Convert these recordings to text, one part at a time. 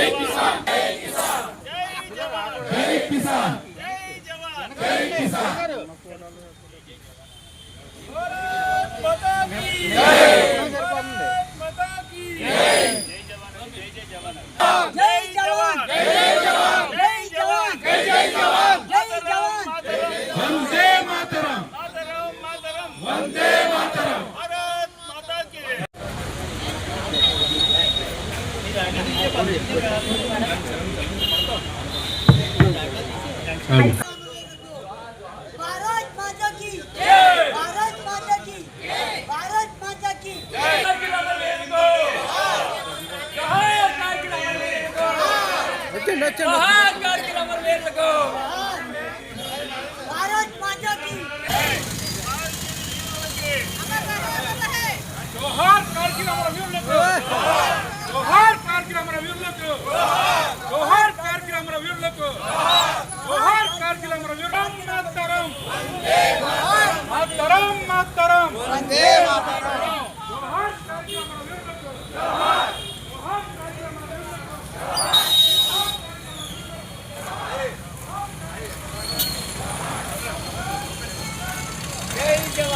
జై కిసాన్. జై కిసాన్. జై కిసాన్. జై కిసాన్. 嗯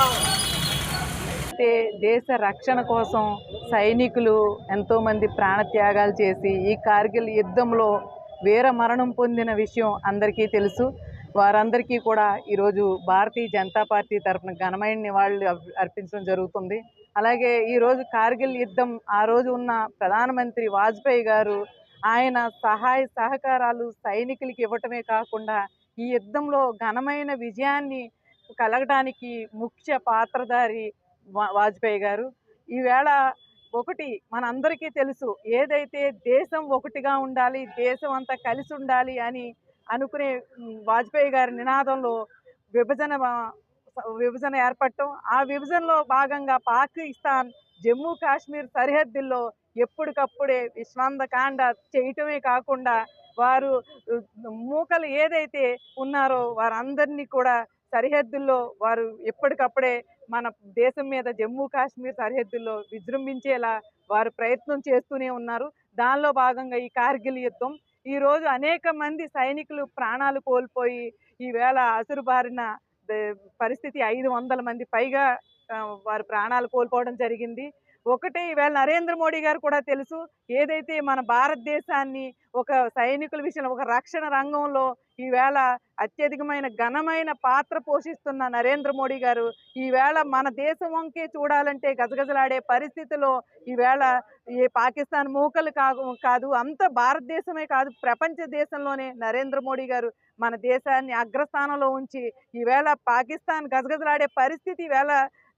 అయితే దేశ రక్షణ కోసం సైనికులు ఎంతోమంది ప్రాణత్యాగాలు చేసి ఈ కార్గిల్ యుద్ధంలో వీర మరణం పొందిన విషయం అందరికీ తెలుసు. వారందరికీ కూడా ఈరోజు భారతీయ జనతా పార్టీ తరఫున ఘనమైన నివాళులు అర్పించడం జరుగుతుంది. అలాగే ఈరోజు కార్గిల్ యుద్ధం ఆ రోజు ఉన్న ప్రధానమంత్రి వాజ్పేయి గారు ఆయన సహాయ సహకారాలు సైనికులకి ఇవ్వటమే కాకుండా ఈ యుద్ధంలో ఘనమైన విజయాన్ని కలగడానికి ముఖ్య పాత్రధారి వా- వాజ్పేయి గారు. ఈవేళ ఒకటి మనందరికీ తెలుసు ఏదైతే దేశం ఒకటిగా ఉండాలి దేశం అంతా కలిసి ఉండాలి అని అనుకునే వాజ్పేయి గారి నినాదంలో విభజన విభజన ఏర్పడటం ఆ విభజనలో భాగంగా పాకిస్తాన్ జమ్మూ కాశ్మీర్ సరిహద్దుల్లో ఎప్పటికప్పుడే విశ్వందకాండ చేయటమే కాకుండా వారు మూకలు ఏదైతే ఉన్నారో వారందరినీ కూడా సరిహద్దుల్లో వారు ఎప్పటికప్పుడే మన దేశం మీద జమ్మూ కాశ్మీర్ సరిహద్దుల్లో విజృంభించేలా వారు ప్రయత్నం చేస్తూనే ఉన్నారు. దానిలో భాగంగా ఈ కార్గిల్ యుద్ధం ఈరోజు అనేక మంది సైనికులు ప్రాణాలు కోల్పోయి ఈవేళ అసురు బారిన పరిస్థితి ఐదు వందల మంది పైగా వారు ప్రాణాలు కోల్పోవడం జరిగింది. ఒకటి ఈవేళ నరేంద్ర మోడీ గారు కూడా తెలుసు. ఏదైతే మన భారతదేశాన్ని ఒక సైనికుల విషయంలో ఒక రక్షణ రంగంలో ఈవేళ అత్యధికమైన ఘనమైన పాత్ర పోషిస్తున్న నరేంద్ర మోడీ గారు ఈవేళ మన దేశం వంకే చూడాలంటే గజగజలాడే పరిస్థితిలో ఈవేళ ఏ పాకిస్తాన్ మూకలు కాదు కాదు అంత భారతదేశమే కాదు ప్రపంచ దేశంలోనే నరేంద్ర మోడీ గారు మన దేశాన్ని అగ్రస్థానంలో ఉంచి ఈవేళ పాకిస్తాన్ గజగజలాడే పరిస్థితి ఈవేళ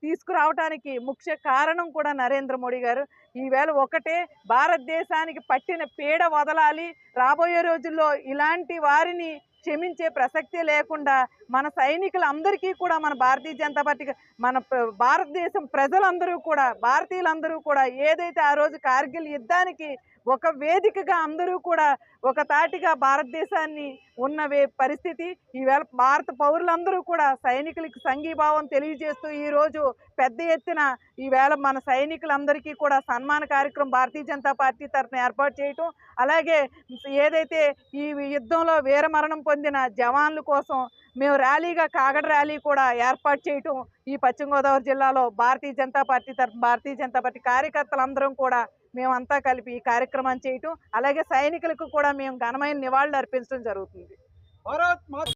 తీసుకురావడానికి ముఖ్య కారణం కూడా నరేంద్ర మోడీ గారు. ఈవేళ ఒకటే భారతదేశానికి పట్టిన పీడ వదలాలి. రాబోయే రోజుల్లో ఇలాంటి వారిని క్షమించే ప్రసక్తే లేకుండా మన సైనికులందరికీ కూడా మన భారతీయ జనతా పార్టీ మన భారతదేశం ప్రజలందరూ కూడా భారతీయులందరూ కూడా ఏదైతే ఆ రోజు కార్గిల్ యుద్ధానికి ఒక వేదికగా అందరూ కూడా ఒక తాటిగా భారతదేశాన్ని ఉన్న వే- పరిస్థితి. ఈవేళ భారత పౌరులందరూ కూడా సైనికులకి సంఘీభావం తెలియజేస్తూ ఈరోజు పెద్ద ఎత్తున ఈవేళ మన సైనికులందరికీ కూడా సన్మాన కార్యక్రమం భారతీయ జనతా పార్టీ తరఫున ఏర్పాటు చేయటం. అలాగే ఏదైతే ఈ యుద్ధంలో వీరమరణం పొందిన జవాన్ల కోసం మేము ర్యాలీగా కాగడ ర్యాలీ కూడా ఏర్పాటు చేయటం ఈ పశ్చిమ గోదావరి జిల్లాలో భారతీయ జనతా పార్టీ తరఫు భారతీయ జనతా పార్టీ కార్యకర్తలందరం కూడా మేమంతా కలిపి ఈ కార్యక్రమాన్ని చేయటం అలాగే సైనికులకు కూడా మేము ఘనమైన నివాళులు అర్పించడం జరుగుతుంది.